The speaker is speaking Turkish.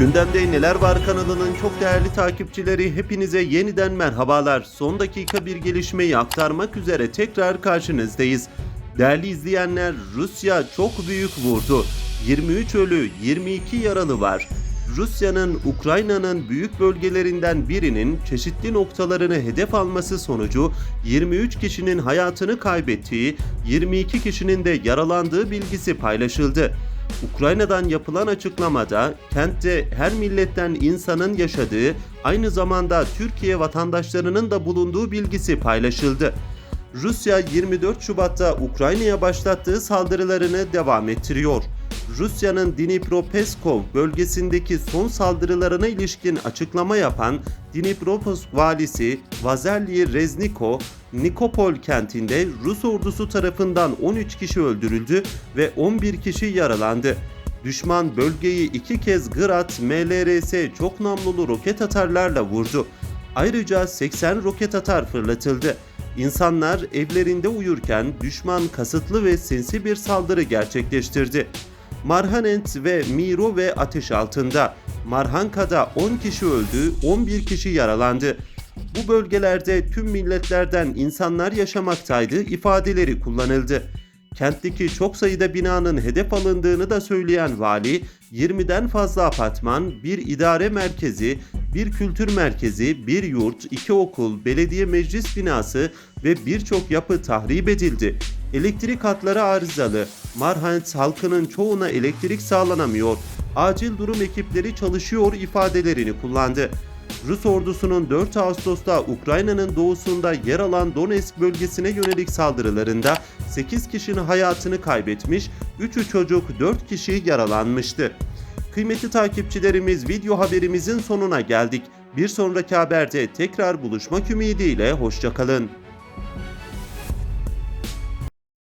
Gündemde Neler Var kanalının çok değerli takipçileri hepinize yeniden merhabalar. Son dakika bir gelişmeyi aktarmak üzere tekrar karşınızdayız. Değerli izleyenler Rusya çok büyük vurdu. 23 ölü 22 yaralı var. Rusya'nın Ukrayna'nın büyük bölgelerinden birinin çeşitli noktalarını hedef alması sonucu 23 kişinin hayatını kaybettiği, 22 kişinin de yaralandığı bilgisi paylaşıldı. Ukrayna'dan yapılan açıklamada kentte her milletten insanın yaşadığı, aynı zamanda Türkiye vatandaşlarının da bulunduğu bilgisi paylaşıldı. Rusya 24 Şubat'ta Ukrayna'ya başlattığı saldırılarını devam ettiriyor. Rusya'nın Dnipropetskov bölgesindeki son saldırılarına ilişkin açıklama yapan Dnipropetsk valisi Vazely Rezniko, Nikopol kentinde Rus ordusu tarafından 13 kişi öldürüldü ve 11 kişi yaralandı. Düşman bölgeyi iki kez Grad MLRS çok namlulu roket atarlarla vurdu. Ayrıca 80 roket atar fırlatıldı. İnsanlar evlerinde uyurken düşman kasıtlı ve sinsi bir saldırı gerçekleştirdi. Marhanent ve Mirove ateş altında. Marhanka'da 10 kişi öldü, 11 kişi yaralandı. Bu bölgelerde tüm milletlerden insanlar yaşamaktaydı ifadeleri kullanıldı. Kentteki çok sayıda binanın hedef alındığını da söyleyen vali, 20'den fazla apartman, bir idare merkezi, bir kültür merkezi, bir yurt, iki okul, belediye meclis binası ve birçok yapı tahrip edildi. Elektrik hatları arızalı. Marhant halkının çoğuna elektrik sağlanamıyor. Acil durum ekipleri çalışıyor ifadelerini kullandı. Rus ordusunun 4 Ağustos'ta Ukrayna'nın doğusunda yer alan Donetsk bölgesine yönelik saldırılarında 8 kişinin hayatını kaybetmiş, 3'ü çocuk 4 kişi yaralanmıştı. Kıymetli takipçilerimiz video haberimizin sonuna geldik. Bir sonraki haberde tekrar buluşmak ümidiyle hoşçakalın.